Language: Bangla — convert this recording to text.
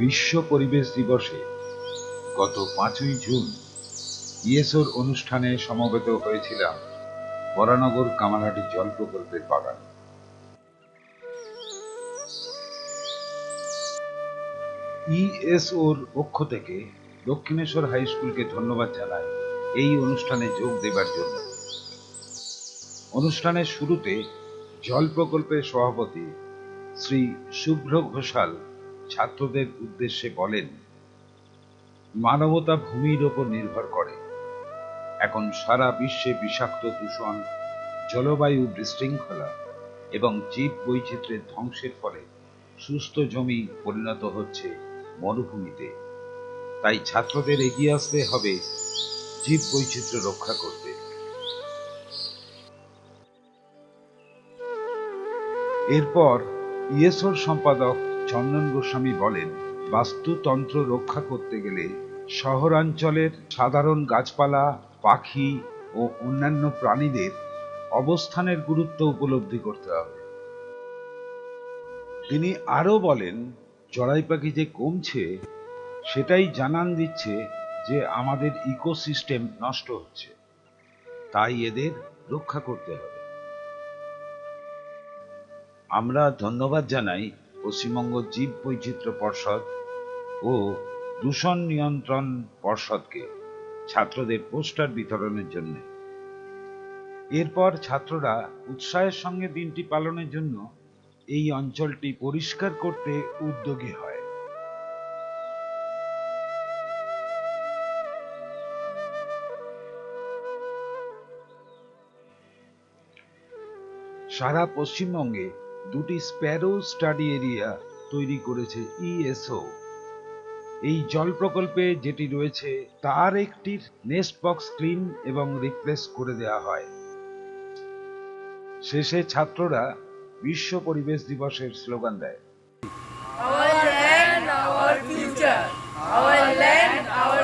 বিশ্ব পরিবেশ দিবসে গত পাঁচই জুন ইয়েসোর অনুষ্ঠানে সমবেত হয়েছিলাম বরানগর কামারহাটি জল প্রকল্পের বাগানে। ইএসওর পক্ষ থেকে দক্ষিণেশ্বর হাই স্কুলকে ধন্যবাদ জানাই এই অনুষ্ঠানে যোগ দেবার জন্য। অনুষ্ঠানের শুরুতে জল প্রকল্পের সভাপতি শ্রী শুভ্র ঘোষাল ছাত্রদের উদ্দেশ্যে বলেন, মানবতা ভূমির ওপর নির্ভর করে। এখন সারা বিশ্বে বিষাক্ত দূষণ, জলবায়ু বিশৃঙ্খলা এবং জীব বৈচিত্র্যের ধ্বংসের ফলে সুস্থ জমি পরিণত হচ্ছে মরুভূমিতে। তাই ছাত্রদের এগিয়ে আসতে হবে জীব বৈচিত্র্য রক্ষা করতে। এরপর ইয়েসোর সম্পাদক চন্দন গোস্বামী বলেন, বাস্তুতন্ত্র রক্ষা করতে গেলে শহরাঞ্চলের সাধারণ গাছপালা, পাখি ও অন্যান্য প্রাণীদের অবস্থানের গুরুত্ব উপলব্ধি করতে হবে। তিনি আরও বলেন, চড়াই পাখি যে কমছে, সেটাই জানান দিচ্ছে যে আমাদের ইকোসিস্টেম নষ্ট হচ্ছে। তাই এদের রক্ষা করতে হবে। আমরা ধন্যবাদ জানাই পশ্চিমবঙ্গ জীব বৈচিত্র্য পর্ষদ ও দূষণ নিয়ন্ত্রণ পর্ষদকে ছাত্রদের পোস্টার বিতরণের জন্য। এরপর ছাত্ররা উৎসাহের সঙ্গে দিনটি পালনের জন্য এই অঞ্চলটি পরিষ্কার করতে উদ্যোগী হয়। সারা পশ্চিমবঙ্গে দুটি স্প্যারো স্টাডি এরিয়া তৈরি করেছে ইএসও এই জল প্রকল্পে যেটি রয়েছে তার একটির নেস্ট বক্স ক্লিন এবং রিপ্লেস করে দেওয়া হয় শেষে ছাত্ররা বিশ্ব পরিবেশ দিবসের স্লোগান দেয় Our land, our.